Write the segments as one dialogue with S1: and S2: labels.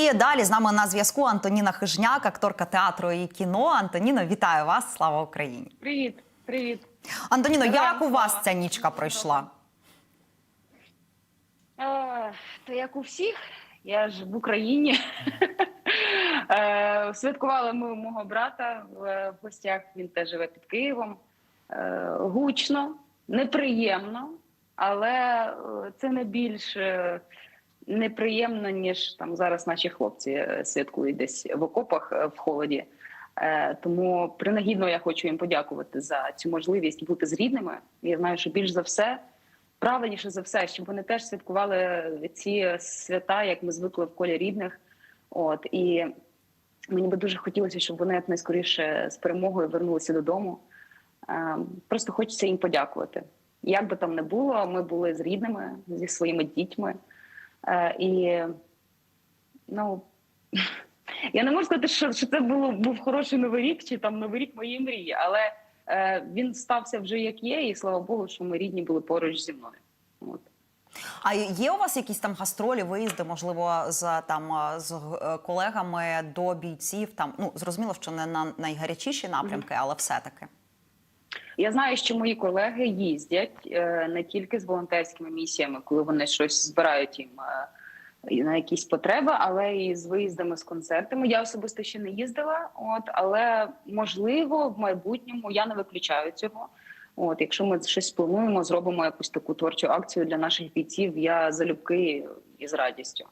S1: І далі з нами на зв'язку Антоніна Хижняк, акторка театру і кіно. Антоніно, вітаю вас! Слава Україні!
S2: Привіт, привіт.
S1: Антоніно,
S2: Героям
S1: як у вас ця нічка пройшла?
S2: Е, то як у всіх, я ж в Україні. Е, святкували ми у мого брата в гостях. Він теж живе під Києвом. Е, гучно, неприємно, але е, це не більш е, неприємно, ніж там зараз наші хлопці е, святкують десь в окопах е, в холоді. Е, Тому принагідно я хочу їм подякувати за цю можливість бути з рідними. Я знаю, що більш за все правильніше за все, щоб вони теж святкували ці свята, як ми звикли в колі рідних. От і мені би дуже хотілося, щоб вони якнайскоріше з перемогою вернулися додому. Просто хочеться їм подякувати. Як би там не було, ми були з рідними, зі своїми дітьми. Е, І ну я не можу сказати, що, що це було був хороший новий рік, чи там новий рік моєї мрії, але е, він стався вже як є, і слава Богу, що ми рідні були поруч зі мною. От.
S1: А є у вас якісь там гастролі, виїзди, можливо, з там е, з е, колегами до бійців? Там ну зрозуміло, що не на найгарячіші напрямки, але все-таки.
S2: Я знаю, що мої колеги їздять е, не тільки з волонтерськими місіями, коли вони щось збирають їм е, на якісь потреби, але і з виїздами з концертами. Я особисто ще не їздила, от але можливо в майбутньому я не виключаю цього. От, якщо ми щось плануємо, зробимо якусь таку творчу акцію для наших бійців, я залюбки і з радістю.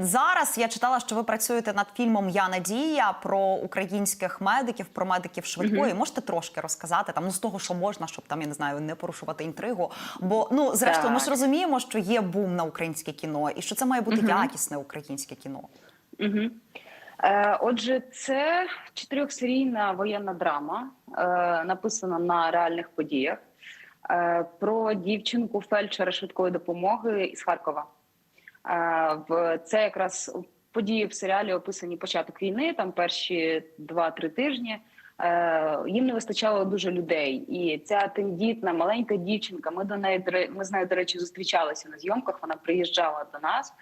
S1: Зараз я читала, що ви працюєте над фільмом Я Надія про українських медиків, про медиків швидкої. Можете трошки розказати там ну з того, що можна, щоб там я не знаю, не порушувати інтригу. Бо ну зрештою, ми ж розуміємо, що є бум на українське кіно, і що це має бути якісне українське кіно.
S2: Угу. Отже, це чотирьохсерійна воєнна драма, е, написана на реальних подіях е, про дівчинку фельдшера швидкої допомоги із Харкова. В це якраз події в серіалі описані початок війни, там перші два-три тижні. Е, їм не вистачало дуже людей, і ця тендітна маленька дівчинка. Ми до неї ми з нею, до речі, зустрічалися на зйомках. Вона приїжджала до нас.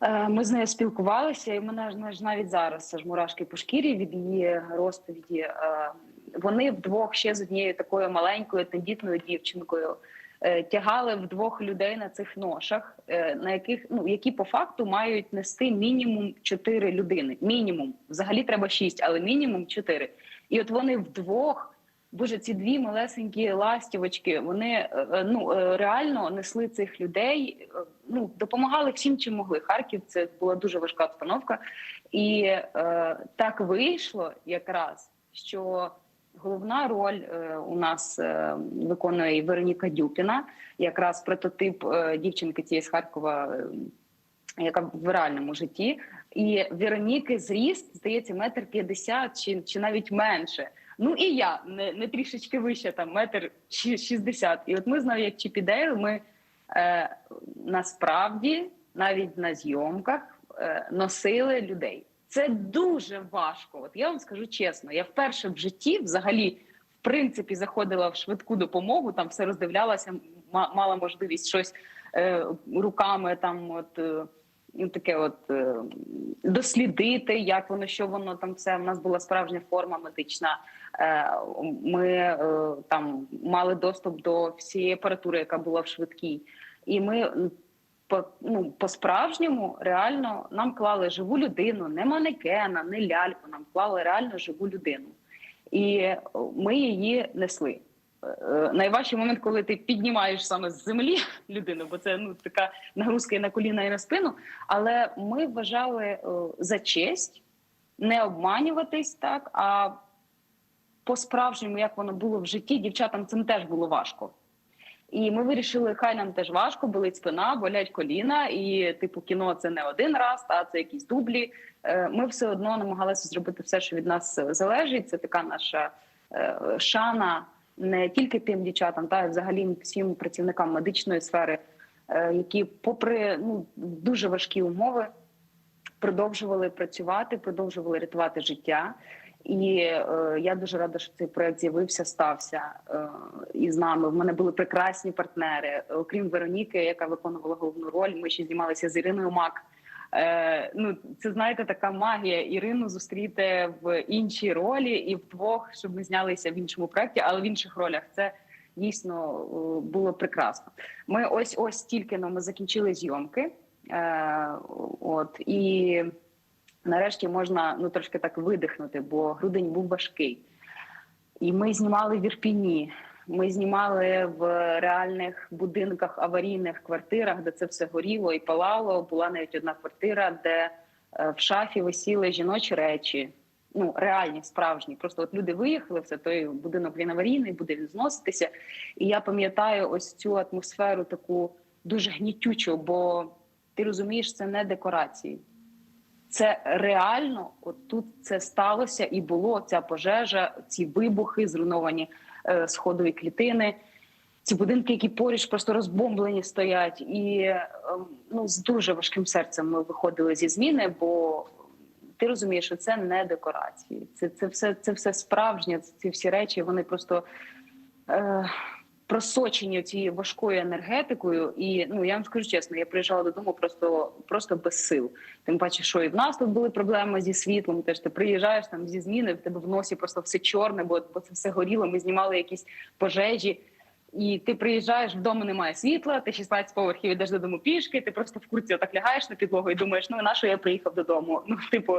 S2: Е, Ми з нею спілкувалися, і мене ж навіть зараз аж мурашки по шкірі від її розповіді. Е, Вони вдвох ще з однією такою маленькою тендітною дівчинкою тягали вдвох людей на цих ношах, е, на яких ну які по факту мають нести мінімум чотири людини. Мінімум, взагалі треба шість, але мінімум чотири. І от вони вдвох. Боже, ці дві малесенькі ластівочки, вони е, е, ну е, реально несли цих людей, е, ну допомагали всім, чим могли. Харків це була дуже важка обстановка, і е, так вийшло якраз, що головна роль е, у нас е, виконує Вероніка Дюпіна, якраз прототип е, дівчинки цієї з Харкова, яка в реальному житті. І Вероніки зріст здається метр п'ятдесят чи, чи навіть менше. Ну і я не, не трішечки вище, там метр ші- шістдесят. І от ми знаю, як Чіп і ми е, насправді навіть на зйомках е, носили людей. Це дуже важко. От я вам скажу чесно, я вперше в житті взагалі в принципі заходила в швидку допомогу, там все роздивлялася, ма- мала можливість щось е, руками там, от. Е, ну, таке от е, дослідити, як воно, що воно там все. У нас була справжня форма медична. Е, Ми е, там мали доступ до всієї апаратури, яка була в швидкій, і ми по, ну, по-справжньому реально нам клали живу людину, не манекена, не ляльку. Нам клали реально живу людину, і е, ми її несли. Е, Найважчий момент, коли ти піднімаєш саме з землі людину, бо це ну така нагрузка і на коліна, і на спину. Але ми вважали е, за честь не обманюватись так, а по-справжньому, як воно було в житті, дівчатам цим теж було важко. І ми вирішили, хай нам теж важко, болить спина, болять коліна, і типу кіно це не один раз, а це якісь дублі. Е, Ми все одно намагалися зробити все, що від нас залежить. Це така наша е, шана не тільки тим дівчатам, та й взагалі всім працівникам медичної сфери, е, які, попри ну дуже важкі умови, продовжували працювати, продовжували рятувати життя. І е, я дуже рада, що цей проект з'явився, стався е, із нами. В мене були прекрасні партнери. Окрім Вероніки, яка виконувала головну роль. Ми ще знімалися з Іриною Мак. Е, ну, це знаєте, така магія. Ірину зустріти в іншій ролі і вдвох, щоб ми знялися в іншому проєкті, але в інших ролях це дійсно е, було прекрасно. Ми ось ось тільки но ми закінчили зйомки. Е, от і нарешті можна ну трошки так видихнути, бо грудень був важкий. І ми знімали в Ірпіні. Ми знімали в реальних будинках, аварійних квартирах, де це все горіло і палало. Була навіть одна квартира, де е, в шафі висіли жіночі речі. Ну, реальні, справжні. Просто от люди виїхали, все той будинок він аварійний, буде він зноситися. І я пам'ятаю ось цю атмосферу таку дуже гнітючу, бо ти розумієш, це не декорації. Це реально, от тут це сталося і було ця пожежа, ці вибухи, зруйновані е, сходові клітини, ці будинки, які поруч просто розбомблені стоять. І е, ну, з дуже важким серцем ми виходили зі зміни, бо ти розумієш, що це не декорації. Це, це, все, це все справжнє, ці всі речі, вони просто. Е, Просочені цією важкою енергетикою, і ну я вам скажу чесно, я приїжджала додому просто просто без сил. Тим паче, що і в нас тут були проблеми зі світлом. Теж ти приїжджаєш там зі зміни, в тебе в носі просто все чорне, бо, бо це все горіло. Ми знімали якісь пожежі. І ти приїжджаєш вдома, немає світла, ти 16 поверхів йдеш додому пішки. Ти просто в курці отак лягаєш на підлогу і думаєш, ну на що я приїхав додому? Ну, типу,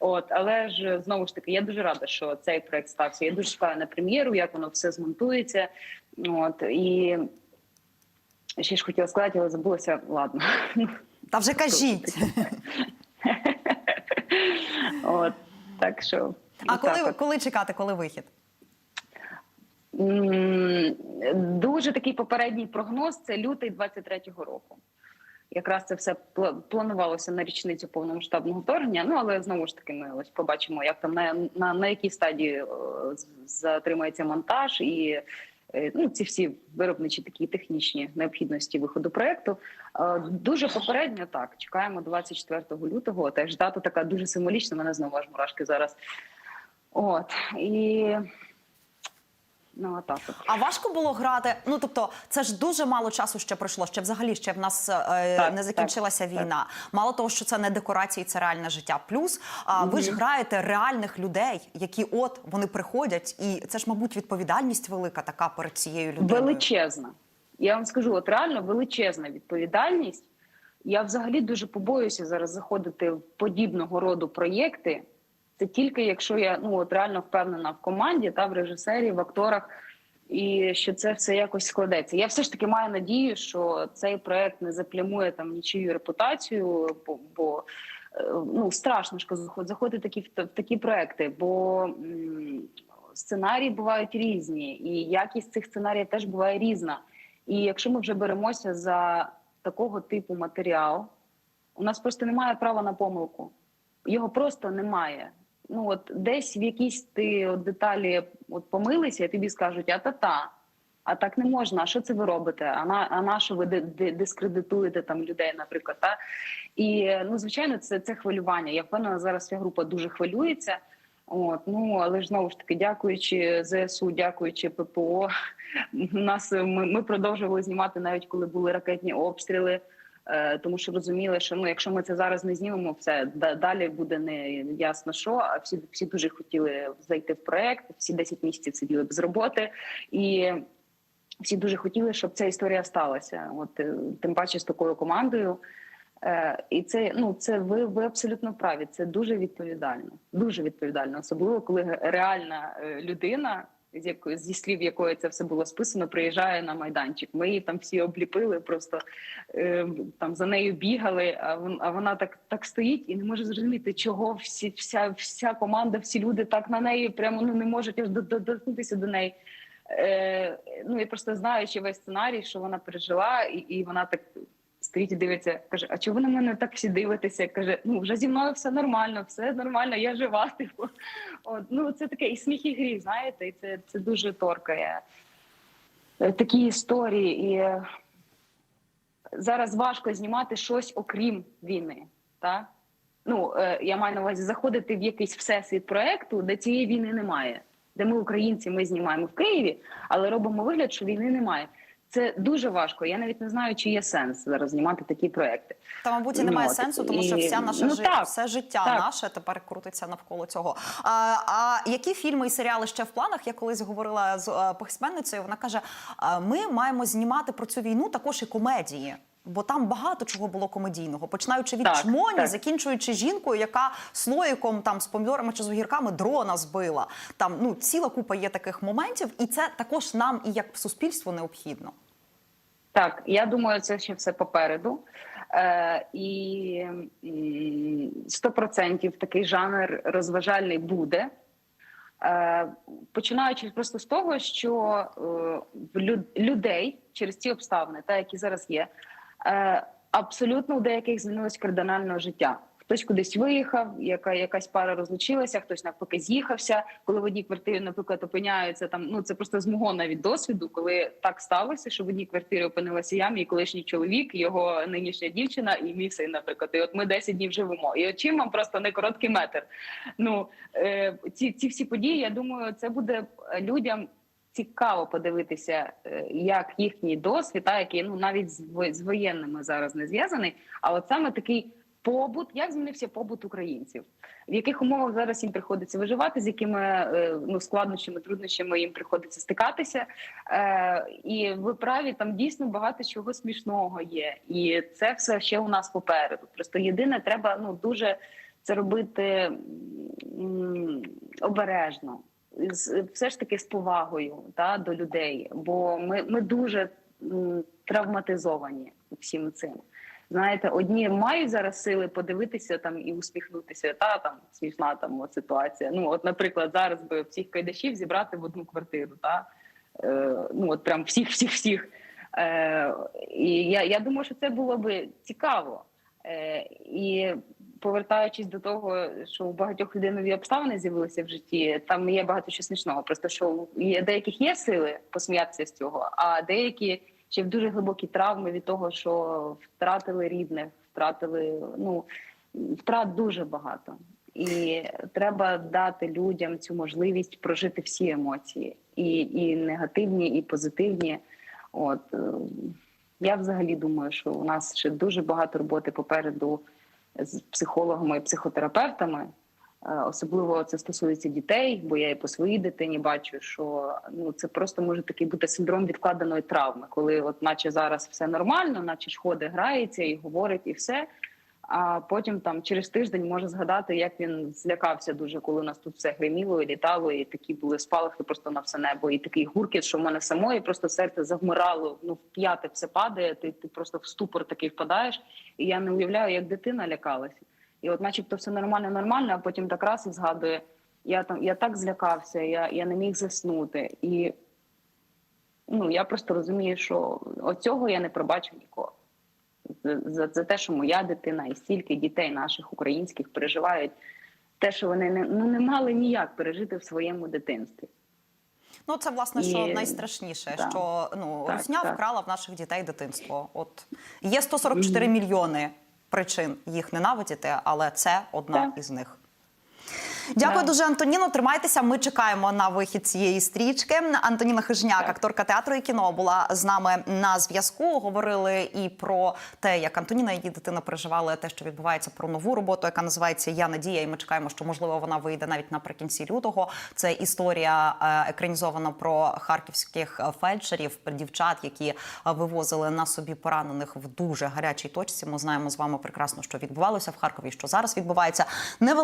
S2: от але ж знову ж таки, я дуже рада, що цей проект стався. Я дуже чекаю на прем'єру, як воно все змонтується. От і ще ж хотіла сказати, але забулася. Ладно,
S1: Та вже кажіть.
S2: от так що
S1: А
S2: так
S1: коли,
S2: от.
S1: коли чекати, коли вихід?
S2: Дуже такий попередній прогноз це лютий 23-го року. Якраз це все планувалося на річницю повномасштабного вторгнення. Ну але знову ж таки, ми ось побачимо, як там на, на, на якій стадії е, затримається монтаж і ну, ці всі виробничі такі технічні необхідності виходу проекту. Е, Дуже попередньо так. Чекаємо 24 лютого. Теж дата така дуже символічна. Мене знову аж мурашки зараз. От і отак от.
S1: А важко було грати. Ну тобто, це ж дуже мало часу ще пройшло. Ще взагалі ще в нас е,
S2: Так,
S1: не закінчилася
S2: так,
S1: війна. Мало того, що це не декорації, це реальне життя. Плюс а, ви ж граєте реальних людей, які от вони приходять, і це ж, мабуть, відповідальність велика така перед цією людиною.
S2: Величезна. Я вам скажу, от реально величезна відповідальність. Я взагалі дуже побоююся зараз заходити в подібного роду проєкти. Це тільки якщо я ну от реально впевнена в команді та в режисері, в акторах, і що це все якось складеться. Я все ж таки маю надію, що цей проект не заплямує там нічию репутацію, бо, бо е, ну страшно ж заходити такі в такі проекти, бо сценарії бувають різні, і якість цих сценаріїв теж буває різна. І якщо ми вже беремося за такого типу матеріал, у нас просто немає права на помилку. Його просто немає. Ну от десь в якійсь ти от деталі от помилися, і тобі скажуть, а та-та. А так не можна. А що це ви робите? А на а на що ви ди- ди- дискредитуєте там людей, наприклад? Та? І ну, звичайно, це, це хвилювання. Я впевнена, зараз вся група дуже хвилюється. От ну але ж знову ж таки, дякуючи ЗСУ, дякуючи ППО, нас ми, ми продовжували знімати навіть коли були ракетні обстріли. Е, Тому що розуміли, що ну, якщо ми це зараз не знімемо, все далі буде не ясно що. А всі всі дуже хотіли зайти в проект. Всі 10 місяців сиділи без роботи, і всі дуже хотіли, щоб ця історія сталася. От е, тим паче з такою командою. Е, і це ну це ви, ви абсолютно праві. Це дуже відповідально, дуже відповідально, особливо коли реальна людина, з зі слів якої це все було списано, приїжджає на майданчик. Ми її там всі обліпили, просто е, там за нею бігали. А а вона так так стоїть і не може зрозуміти, чого всі вся, вся команда, всі люди так на неї прямо ну не можуть аж до- до- доторкнутися до неї. Е, ну і просто знаючи весь сценарій, що вона пережила, і, і вона так стоїть і дивиться, каже: А чого ви на мене так всі дивитеся? Каже: Ну вже зі мною все нормально, все нормально, я жива. Типу, от ну це таке і сміх, і гріх, знаєте, і це, це дуже торкає. Е, Такі історії, і е, зараз важко знімати щось окрім війни. Так? Ну е, я маю на увазі заходити в якийсь всесвіт проекту, де цієї війни немає. Де ми, українці, ми знімаємо в Києві, але робимо вигляд, що війни немає. Це дуже важко. Я навіть не знаю, чи є сенс зараз знімати такі проекти.
S1: Та, мабуть, і
S2: Ну,
S1: немає
S2: от,
S1: сенсу, тому що вся наша
S2: ну,
S1: жи...
S2: так,
S1: все життя
S2: так.
S1: наше тепер крутиться навколо цього. А, а які фільми і серіали ще в планах? Я колись говорила з е, письменницею. Вона каже: ми маємо знімати про цю війну також і комедії. Бо там багато чого було комедійного, починаючи від
S2: Так,
S1: чмоні,
S2: так.
S1: закінчуючи жінкою, яка слоїком там з помідорами чи з огірками дрона збила. Там ну ціла купа є таких моментів, і це також нам і як суспільству необхідно.
S2: Так, я думаю, це ще все попереду. Е, і сто процентів такий жанр розважальний буде. Е, починаючи просто з того, що е, в людей через ці обставини, та які зараз є, абсолютно у деяких змінилось кардинального життя. Хтось кудись виїхав, яка якась пара розлучилася, хтось навпаки з'їхався. Коли в одній квартирі, наприклад, опиняються там. Ну це просто з мого навіть досвіду, коли так сталося, що в одній квартирі опинилася я, мій колишній чоловік, його нинішня дівчина і мій син, наприклад. І от ми 10 днів живемо. І от чим вам просто не короткий метр. Ну е, ці, ці всі події, я думаю, це буде людям. Цікаво подивитися, е, як їхній досвід, та який ну навіть з воєнними зараз не зв'язаний. А от саме такий побут, як змінився побут українців, в яких умовах зараз їм приходиться виживати, з якими е, ну складнощами, труднощами їм приходиться стикатися. Е, і ви праві, там дійсно багато чого смішного є, і це все ще у нас попереду. Просто єдине, треба ну дуже це робити обережно. З- все ж таки з повагою та до людей, бо ми, ми дуже травматизовані всім цим. Знаєте, одні мають зараз сили подивитися там і усміхнутися. Та там смішна там от ситуація. Ну, от, наприклад, зараз би всіх кайдашів зібрати в одну квартиру, та е, ну от прям всіх, всіх, всіх. Е, і я, я думаю, що це було би цікаво. Е, і повертаючись до того, що у багатьох людей нові обставини з'явилися в житті, там є багато що смішного. Просто що є деяких є сили посміятися з цього, а деякі ще в дуже глибокі травми від того, що втратили рідних, втратили ну втрат дуже багато. І треба дати людям цю можливість прожити всі емоції, і, і негативні, і позитивні. От е, я взагалі думаю, що у нас ще дуже багато роботи попереду з психологами і психотерапевтами. Е, Особливо це стосується дітей, бо я і по своїй дитині бачу, що ну це просто може такий бути синдром відкладеної травми, коли, от, наче зараз все нормально, наче ж ходить, грається і говорить, і все. А потім там через тиждень може згадати, як він злякався дуже, коли у нас тут все гриміло і літало, і такі були спалахи просто на все небо, і такий гуркіт, що в мене самої просто серце завмирало. Ну в п'яте все падає. Ти, ти просто в ступор такий впадаєш. І я не уявляю, як дитина лякалася. І от, начебто, все нормально, нормально, а потім так раз і згадує. Я там я так злякався, я, я не міг заснути. І ну я просто розумію, що оцього я не пробачу ніколи. За, за, за те, що моя дитина і стільки дітей наших українських переживають те, що вони не, ну, не мали ніяк пережити в своєму дитинстві.
S1: Ну, це власне що
S2: І-
S1: найстрашніше,
S2: Так.
S1: що ну
S2: Так,
S1: русня
S2: так.
S1: вкрала в наших дітей дитинство. От є 144 мільйони причин їх ненавидіти, але це одна
S2: Так.
S1: із них. Дякую
S2: Да.
S1: дуже, Антоніно. Тримайтеся. Ми чекаємо на вихід цієї стрічки. Антоніна Хижняк,
S2: Так.
S1: акторка театру і кіно, була з нами на зв'язку. Говорили і про те, як Антоніна і її дитина переживали те, що відбувається про нову роботу, яка називається Я Надія. І ми чекаємо, що можливо вона вийде навіть наприкінці лютого. Це історія е, екранізована про харківських фельдшерів, дівчат, які вивозили на собі поранених в дуже гарячій точці. Ми знаємо з вами прекрасно, що відбувалося в Харкові, що зараз відбувається. Невелика